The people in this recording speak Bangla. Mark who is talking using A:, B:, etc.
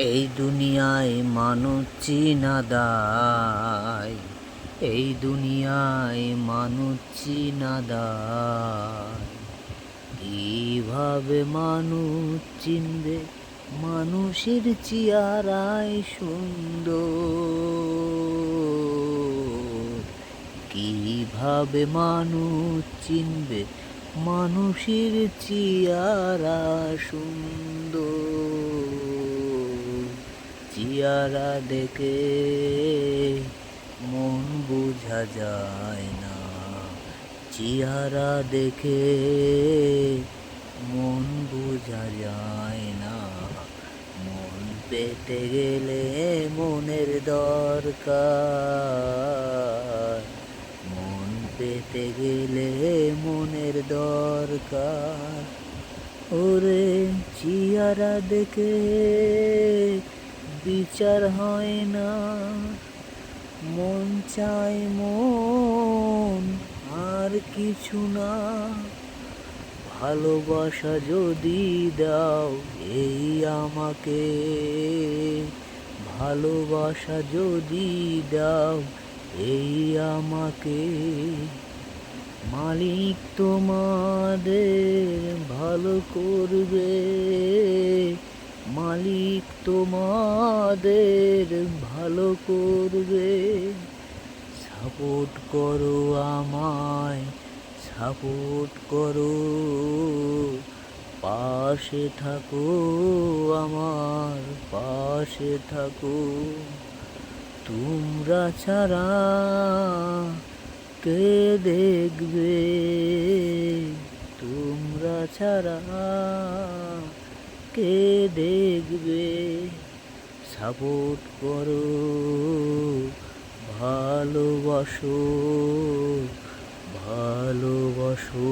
A: এই দুনিয়ায় মানুষ চিনা দায়। এই দুনিয়ায় মানুষ চিনা দায়। কীভাবে মানুষ চিনবে? মানুষের চেয়ারায় সুন্দর। কীভাবে মানুষ চিনবে? মানুষের চেয়ারা সুন্দর। চেয়ারা দেখে মন বোঝা যায় না। চেয়ারা দেখে মন বোঝা যায় না। মন পেতে গেলে মনের দরকার। মন পেতে গেলে মনের দরকার। ওরে চিয়ারা দেখে বিচার হয় না। মন চায় মন আর কিছু না। ভালোবাসা যদি দাও, এই আমাকে। ভালোবাসা যদি দাও, এই আমাকে। মালিক তোমাদের ভালো করবে। মালিক তোমাদের ভালো করবে। সাপোর্ট করো আমায়, সাপোর্ট করো। পাশে থাকো আমার, পাশে থাকো। তোমরা ছাড়া কে দেখবে? তোমরা ছাড়া কে দেখবে? সাপোর্ট করো ভালোবাসো ভালোবাসো।